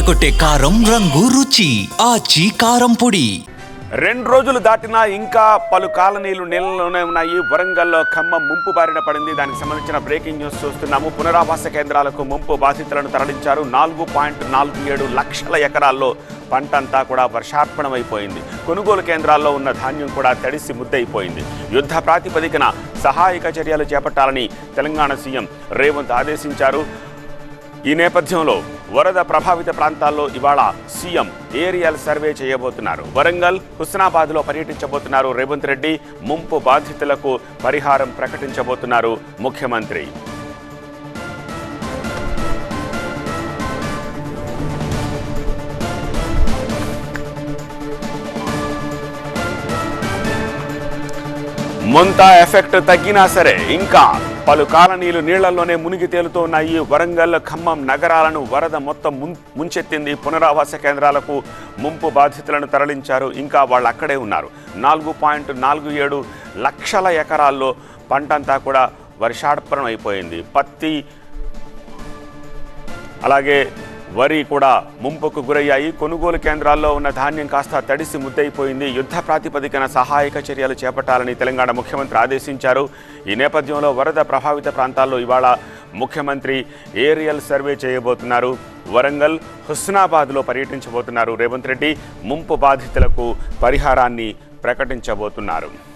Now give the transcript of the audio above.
అదరగొట్టే కారం రంగు రుచి ఆచి కారం పొడి. రెండు రోజులు దాటినా ఇంకా పలు కాలనీలు నీళ్ళలోనే ఉన్నాయి. వరంగల్లో ఖమ్మం ముంపు బారిన పడింది. దానికి సంబంధించిన బ్రేకింగ్ న్యూస్ చూస్తున్నాము. పునరావాస కేంద్రాలకు ముంపు బాధితులను తరలించారు. నాలుగు పాయింట్ నాలుగు ఏడు లక్షల ఎకరాల్లో పంట అంతా కూడా వర్షార్పణమైపోయింది. కొనుగోలు కేంద్రాల్లో ఉన్న ధాన్యం కూడా తడిసి ముద్దయిపోయింది. యుద్ధ ప్రాతిపదికన సహాయక చర్యలు చేపట్టాలని తెలంగాణ సీఎం రేవంత్ ఆదేశించారు. ఈ నేపథ్యంలో వరద ప్రభావిత ప్రాంతాల్లో ఇవాళ సీఎం ఏరియల్ సర్వే చేయబోతున్నారు. వరంగల్ హుస్నాబాద్లో పర్యటించబోతున్నారు రేవంత్ రెడ్డి. ముంపు బాధితులకు పరిహారం ప్రకటించబోతున్నారు ముఖ్యమంత్రి. ముంతా ఎఫెక్ట్ తగ్గినా సరే ఇంకా పలు కాలనీలు నీళ్ళలోనే మునిగి తేలుతూ ఉన్నాయి వరంగల్ ఖమ్మం నగరాలను వరద మొత్తం ముం ముంచెత్తింది పునరావాస కేంద్రాలకు ముంపు బాధితులను తరలించారు. ఇంకా వాళ్ళు అక్కడే ఉన్నారు. నాలుగు పాయింట్ నాలుగు ఏడు లక్షల ఎకరాల్లో పంటంతా కూడా వర్షార్పణం అయిపోయింది పత్తి అలాగే వరి కూడా ముంపుకు గురయ్యాయి. కొనుగోలు కేంద్రాల్లో ఉన్న ధాన్యం కాస్త తడిసి ముద్దయిపోయింది. యుద్ధ ప్రాతిపదికన సహాయక చర్యలు చేపట్టాలని తెలంగాణ ముఖ్యమంత్రి ఆదేశించారు. ఈ నేపథ్యంలో వరద ప్రభావిత ప్రాంతాల్లో ఇవాళ ముఖ్యమంత్రి ఏరియల్ సర్వే చేయబోతున్నారు. వరంగల్ హుస్నాబాద్లో పర్యటించబోతున్నారు రేవంత్ రెడ్డి. ముంపు బాధితులకు పరిహారాన్ని ప్రకటించబోతున్నారు.